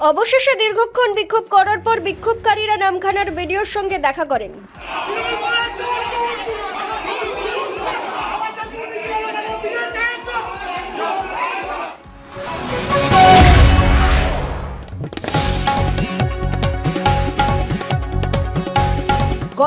অবশেষে দীর্ঘক্ষণ বিক্ষোভ করার পর বিক্ষোভকারীরা নামখানার বিডিওর সঙ্গে দেখা করেন।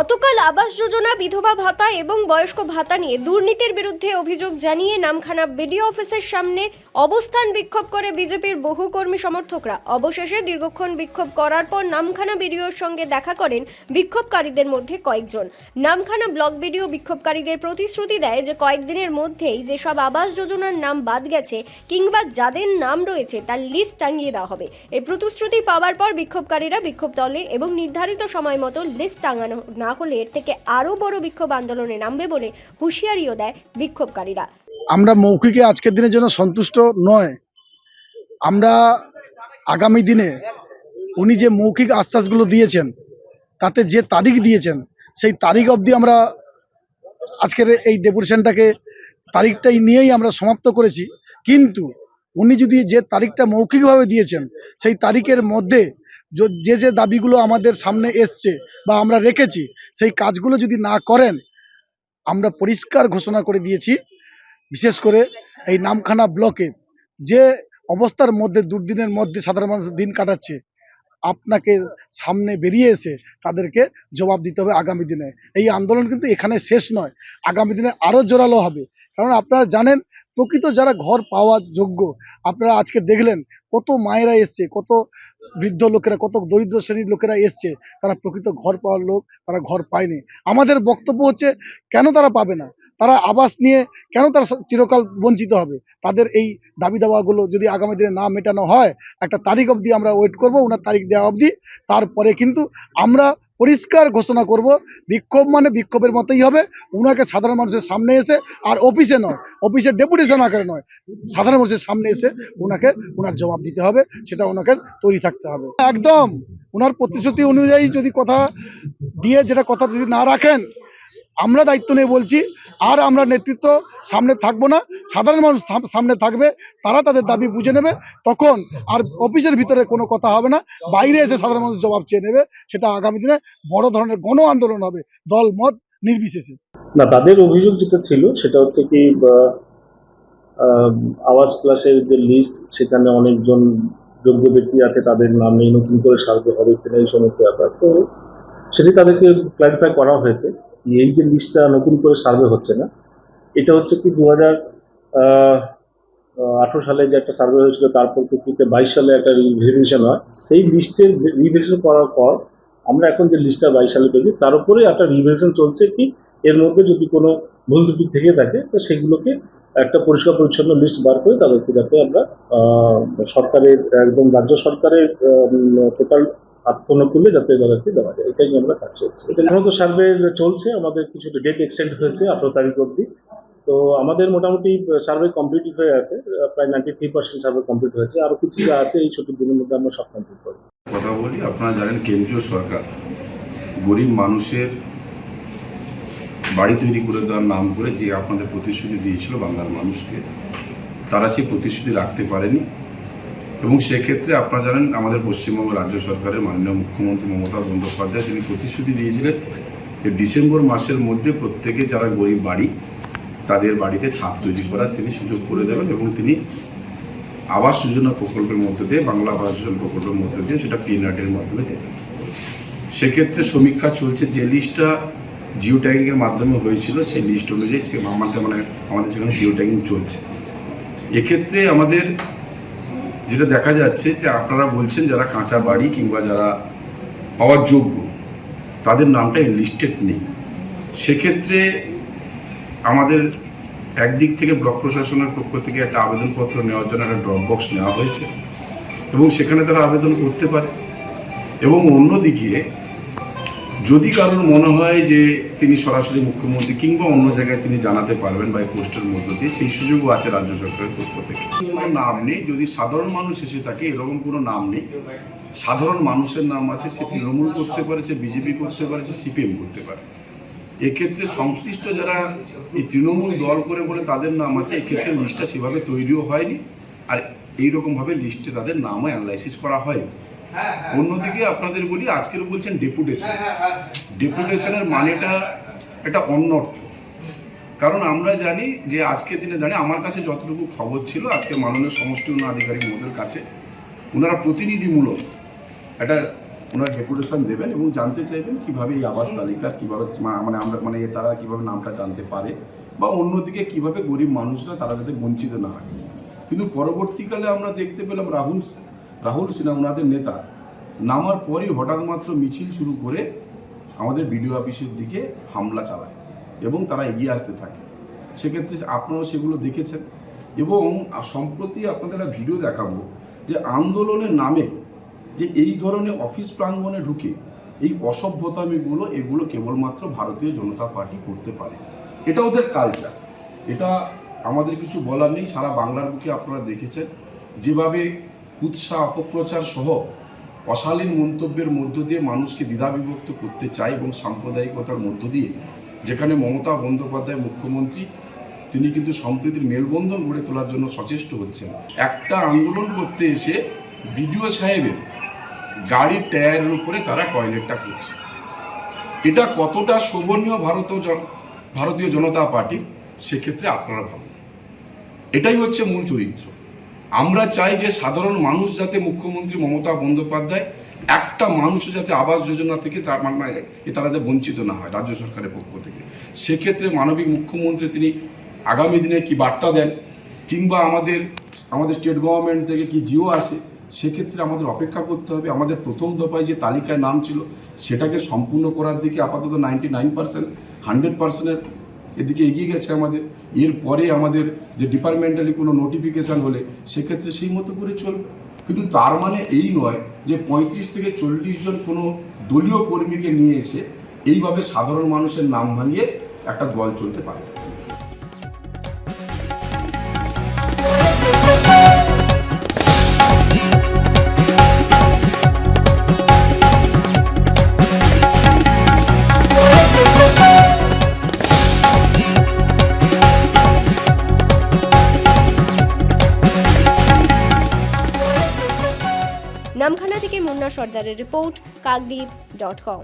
গতকাল আবাস যোজনা, বিধবা ভাতা এবং বয়স্ক ভাতা নিয়ে দুর্নীতির বিরুদ্ধে অভিযোগ জানিয়ে নামখানা বিডিও অফিসের সামনে অবস্থান বিক্ষোভ করে বিজেপির বহু কর্মী সমর্থকরা। অবশেষে দীর্ঘক্ষণ বিক্ষোভ করার পর নামখানা বিডিওর সঙ্গে দেখা করেন বিক্ষোভকারীদের মধ্যে কয়েকজন। নামখানা ব্লক বিডিও বিক্ষোভকারীদের প্রতিশ্রুতি দেয় যে কয়েকদিনের মধ্যেই যেসব আবাস যোজনার নাম বাদ গেছে কিংবা যাদের নাম রয়েছে তার লিস্ট টাঙিয়ে দেওয়া হবে। এই প্রতিশ্রুতি পাওয়ার পর বিক্ষোভকারীরা বিক্ষোভ দলে এবং নির্ধারিত সময় মতো লিস্ট টাঙানো না হলে এর থেকে আরও বড় বিক্ষোভ আন্দোলনে নামবে বলে হুঁশিয়ারিও দেয় বিক্ষোভকারীরা। আমরা মৌখিকে আজকের দিনের জন্য সন্তুষ্ট নয়। আমরা আগামী দিনে উনি যে মৌখিক আশ্বাসগুলো দিয়েছেন, তাতে যে তারিখ দিয়েছেন, সেই তারিখ অবধি আমরা আজকের এই ডেপুটেশনটাকে তারিখটাই নিয়েই আমরা সমাপ্ত করেছি। কিন্তু উনি যদি যে তারিখটা মৌখিকভাবে দিয়েছেন, সেই তারিখের মধ্যে য- যে দাবিগুলো আমাদের সামনে এসছে বা আমরা রেখেছি, সেই কাজগুলো যদি না করেন, আমরা পরিষ্কার ঘোষণা করে দিয়েছি। বিশেষ করে এই নামখানা ব্লকে যে অবস্থার মধ্যে, দুর্দিনের মধ্যে সাধারণ মানুষ দিন কাটাচ্ছে, আপনাকে সামনে বেরিয়ে এসে তাদেরকে জবাব দিতে হবে আগামী দিনে। এই আন্দোলন কিন্তু এখানে শেষ নয়, আগামী দিনে আরও জোরালো হবে। কারণ আপনারা জানেন, প্রকৃত যারা ঘর পাওয়ার যোগ্য, আপনারা আজকে দেখলেন কত মায়েরা এসছে, কত বৃদ্ধ লোকেরা, কত দরিদ্র শ্রেণির লোকেরা এসছে, তারা প্রকৃত ঘর পাওয়ার লোক, তারা ঘর পায়নি। আমাদের বক্তব্য হচ্ছে, কেন তারা পাবে না? তারা আবাস নিয়ে কেন তারা চিরকাল বঞ্চিত হবে? তাদের এই দাবি দাওয়াগুলো যদি আগামী দিনে না মেটানো হয়, একটা তারিখ অবধি আমরা ওয়েট করব ওনার তারিখ দেওয়া অবধি। তারপরে কিন্তু আমরা পরিষ্কার ঘোষণা করব, বিক্ষোভ মানে বিক্ষোভের মতোই হবে। ওনাকে সাধারণ মানুষের সামনে এসে, আর অফিসে নয়, অফিসের ডেপুটেশন আকারে নয়, সাধারণ মানুষের সামনে এসে ওনাকে ওনার জবাব দিতে হবে, সেটা ওনাকে তৈরি থাকতে হবে। একদম ওনার প্রতিশ্রুতি অনুযায়ী যদি কথা দিয়ে, যেটা কথা যদি না রাখেন, আমরা দায়িত্ব নিয়ে বলছি আর আমরা নেতৃত্ব সামনে থাকব না। সাধারণ মানুষ সামনে থাকবে, তারা তাদের দাবি বুঝে নেবে। তখন আর অফিসের ভিতরে কোনো কথা হবে না। বাইরে এসে সাধারণ মানুষ জবাব চেয়ে নেবে, সেটা আগামী দিনে বড় ধরনের গণ আন্দোলন হবে। দল মত নির্বিশেষে। না, তাদের অভিযোগ যেটা ছিল, সেটা হচ্ছে কি আওয়াজ প্লাসের যে লিস্ট সেখানে অনেকজন যোগ্য ব্যক্তি আছে, তাদের নাম নেই, নতুন করে সার্ভে হবে কিনা, এই সমস্ত ব্যাপার। তো সেটি তাদেরকে ক্লারিফাই করা হয়েছে। এই যে লিস্টটা নতুন করে সার্ভে হচ্ছে না। এটা হচ্ছে কি দু হাজার আঠারো সালে যে একটা সার্ভে হয়েছিল, তারপর প্রেক্ষিতে বাইশ সালে একটা রিভিশন হয়। সেই লিস্টের রিভিশন করার পর আমরা এখন যে লিস্টটা বাইশ সালে পেয়েছি, তার উপরে একটা রিভিশন চলছে কি, এর মধ্যে যদি কোনো ভুল ত্রুটি থেকে থাকে, তো সেগুলোকে একটা পরিষ্কার পরিচ্ছন্ন লিস্ট বার করে তাদেরকে যাতে আমরা সরকারের, একদম রাজ্য সরকারের টোটাল আত্মনুকূলে যাতে তাদেরকে দেওয়া যায় এটাই আমরা কাজ চলছে এটা মূলত সার্ভে চলছে আমাদের কিছু ডেট এক্সটেন্ড হয়েছে আঠারো তারিখ অবধি। তো আমাদের মোটামুটি সার্ভে কমপ্লিট হয়ে আছে প্রায় ninety three percent survey complete হয়েছে। আরও কিছু যা আছে এই ছুটির দিনের মধ্যে আমরা সব কমপ্লিট করব। কথা বলি আপনারা জানেন কেন্দ্রীয় সরকার গরিব মানুষের বাড়ি তৈরি করে দেওয়ার নাম করে যে আপনাদের প্রতিশ্রুতি দিয়েছিল বাংলার মানুষকে তারা সেই প্রতিশ্রুতি রাখতে পারেনি। এবং সেক্ষেত্রে আপনারা জানেন, আমাদের পশ্চিমবঙ্গ রাজ্য সরকারের মাননীয় মুখ্যমন্ত্রী মমতা বন্দ্যোপাধ্যায় তিনি প্রতিশ্রুতি দিয়েছিলেন যে ডিসেম্বর মাসের মধ্যে প্রত্যেকে যারা গরিব বাড়ি, তাদের বাড়িতে ছাদ তৈরি করার তিনি সুযোগ করে দেবেন এবং তিনি আবাস যোজনা প্রকল্পের মধ্যে দিয়ে, বাংলা আবাস যোজনা প্রকল্পের মধ্যে দিয়ে সেটা পিএনআরটির মাধ্যমে দেবেন। সেক্ষেত্রে সমীক্ষা চলছে, যে লিস্টটা জিও ট্যাগিংয়ের মাধ্যমে হয়েছিল, সেই লিস্ট অনুযায়ী সে আমাদের মানে আমাদের সেখানে জিও ট্যাগিং চলছে। এক্ষেত্রে আমাদের যেটা দেখা যাচ্ছে যে আপনারা বলছেন যারা কাঁচা বাড়ি কিংবা যারা পাওয়ার যোগ্য, তাদের নামটা লিস্টেড নেই। সেক্ষেত্রে আমাদের একদিক থেকে ব্লক প্রশাসনের পক্ষ থেকে একটা আবেদনপত্র নেওয়ার জন্য একটা ড্রপ বক্স নেওয়া হয়েছে এবং সেখানে তারা আবেদন করতে পারে। এবং অন্যদিকে যদি কারোর মনে হয় যে তিনি সরাসরি মুখ্যমন্ত্রী কিংবা অন্য জায়গায় তিনি জানাতে পারবেন বা এই পোস্টের মধ্য দিয়ে, সেই সুযোগও আছে রাজ্য সরকারের পক্ষ থেকে। নাম নেই। যদি সাধারণ মানুষ এসে থাকে, এরকম কোনো নাম নেই। সাধারণ মানুষের নাম আছে, সে তৃণমূল করতে পারে, সে বিজেপি করতে পারে, সে সিপিএম করতে পারে। এক্ষেত্রে সংশ্লিষ্ট যারা এই তৃণমূল দল করে বলে তাদের নাম আছে, এক্ষেত্রে লিস্টটা সেভাবে তৈরিও হয়নি। আর এইরকমভাবে লিস্টে তাদের নামও অ্যানালাইসিস করা হয় অন্যদিকে আপনাদের বলি আজকের বলছেন ডেপুটেশন ডেপুটেশনের মানেটা এটা অন্য অর্থ কারণ আমরা জানি যে আজকের দিনে জানি আমার কাছে যতটুকু খবর ছিল আজকে মাননীয় সমষ্টি উন্নয়ন আধিকারিক মহোদয়ের কাছে ওনারা প্রতিনিধিমূলক একটা ওনারা ডেপুটেশন দেবেন এবং জানতে চাইবেন কীভাবে এই আবাস তালিকা কীভাবে মানে আমরা মানে তারা কীভাবে নামটা জানতে পারে বা অন্যদিকে কীভাবে গরিব মানুষরা তারা যাতে বঞ্চিত না হয়। কিন্তু পরবর্তীকালে আমরা দেখতে পেলাম রাহুল রাহুল সিনহা ওনাদের নেতা। নামার পরই হঠাৎ মাত্র মিছিল শুরু করে আমাদের বিডিও অফিসের দিকে হামলা চালায় এবং তারা এগিয়ে আসতে থাকে। সেক্ষেত্রে আপনারাও সেগুলো দেখেছেন। এবং সম্প্রতি আপনাদের একটা ভিডিও দেখাবো যে আন্দোলনের নামে যে এই ধরনের অফিস প্রাঙ্গণে ঢুকে এই অসভ্যতামিগুলো, এগুলো কেবলমাত্র ভারতীয় জনতা পার্টি করতে পারে। এটা ওদের কালচার এটা আমাদের কিছু বলার নেই। সারা বাংলার বুকে আপনারা দেখেছেন। যেভাবে কুৎসা অপপ্রচার সহ অশালীন মন্তব্যের মধ্য দিয়ে মানুষকে দ্বিধাবিভক্ত করতে চায় এবং সাম্প্রদায়িকতার মধ্য দিয়ে, যেখানে মমতা বন্দ্যোপাধ্যায় মুখ্যমন্ত্রী, তিনি কিন্তু সম্প্রীতির মেলবন্ধন গড়ে তোলার জন্য সচেষ্ট হচ্ছেন। একটা আন্দোলন করতে এসে বিডিও সাহেবের গাড়ির টায়ারের উপরে তারা টয়লেটটা করছে। এটা কতটা শোভনীয় ভারত জন- ভারতীয় জনতা পার্টি সেক্ষেত্রে আপনারা ভাবুন। এটাই হচ্ছে মূল চরিত্র। আমরা চাই যে সাধারণ মানুষ যাতে মুখ্যমন্ত্রী মমতা বন্দ্যোপাধ্যায় একটা মানুষ যাতে আবাস যোজনা থেকে তার মানে তারা বঞ্চিত না হয় রাজ্য সরকারের পক্ষ থেকে। সেক্ষেত্রে মানবিক মুখ্যমন্ত্রী তিনি আগামী দিনে কি বার্তা দেন? কিংবা আমাদের আমাদের স্টেট গভর্নমেন্ট থেকে কি জিও আসে? সেক্ষেত্রে আমাদের অপেক্ষা করতে হবে। আমাদের প্রথম দফায় যে তালিকায় নাম ছিল, সেটাকে সম্পূর্ণ করার দিকে আপাতত নাইনটি নাইন পার্সেন্ট হান্ড্রেড পার্সেন্টের এদিকে এগিয়ে গেছে আমাদের। এরপরে আমাদের যে ডিপার্টমেন্টালি কোনো নোটিফিকেশান হলে সেক্ষেত্রে সেই মতো করে চলবে। কিন্তু তার মানে এই নয় যে পঁয়ত্রিশ থেকে চল্লিশ জন কোনো দলীয় কর্মীকে নিয়ে এসে এইভাবে সাধারণ মানুষের নাম ভাঙিয়ে একটা দল চলতে পারে। নামখানা থেকে মুন্না সর্দারের রিপোর্ট কাকদ্বীপ ডট কম।